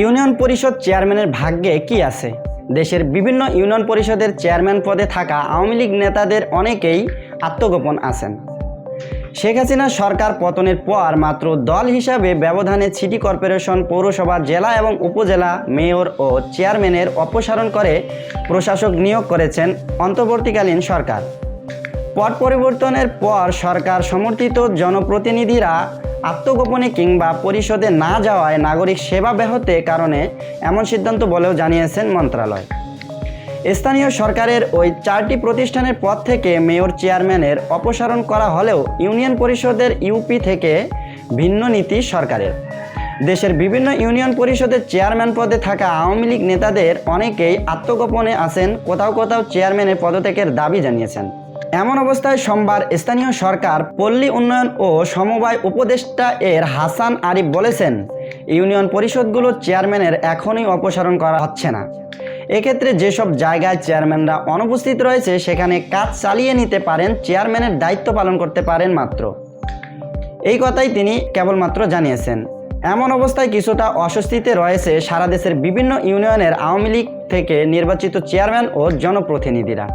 Union পরিষদ চেয়ারম্যানের ভাগ্যে কি আছে? দেশের বিভিন্ন ইউনিয়ন পরিষদের চেয়ারম্যান পদে থাকা আওয়ামী লীগ নেতাদের অনেকেই আত্মগোপন আছেন। শেখ হাসিনা সরকার পতনের পর মাত্র দল হিসাবে ব্যবধানে সিটি কর্পোরেশন, পৌরসভা, জেলা এবং উপজেলা মেয়র ও চেয়ারম্যানের অপসারণ করে প্রশাসক নিয়োগ করেছেন অন্তর্বর্তীকালীন সরকার। পট পরিবর্তনের পর সরকার সমর্থিত জনপ্রতিনিধিরা আত্মগোপনে কিংবা পরিষদে না যাওয়ায় নাগরিক সেবা ব্যাহতে কারণে এমন সিদ্ধান্ত বলেও জানিয়েছেন মন্ত্রণালয় স্থানীয় সরকারের ওই চারটি প্রতিষ্ঠানের পদ থেকে মেয়র চেয়ারম্যানের অপসারণ করা হলেও ইউনিয়ন পরিষদের ইউপি থেকে ভিন্ন নীতি সরকারের। দেশের বিভিন্ন ইউনিয়ন পরিষদের চেয়ারম্যান পদে থাকা আওয়ামী লীগ নেতাদের অনেকেই আত্মগোপনে আছেন, কোথাও কোথাও চেয়ারম্যানের পদত্যাগের দাবি জানিয়েছেন। এমন অবস্থায় সোমবার স্থানীয় সরকার পল্লী উন্নয়ন ও সমবায় উপদেষ্টা এর হাসান আরিফ বলেছেন, ইউনিয়ন পরিষদগুলোর চেয়ারম্যানের এখনই অপসারণ করা হচ্ছে না। এক্ষেত্রে যেসব জায়গায় চেয়ারম্যানরা অনুপস্থিত রয়েছে, সেখানে কাজ চালিয়ে নিতে পারেন, চেয়ারম্যানের দায়িত্ব পালন করতে পারেন মাত্র। এই কথাই তিনি কেবলমাত্র জানিয়েছেন। এমন অবস্থায় কিছুটা অস্বস্তিতে রয়েছে সারা দেশের বিভিন্ন ইউনিয়নের আওয়ামী লীগ থেকে নির্বাচিত চেয়ারম্যান ও জনপ্রতিনিধিরা।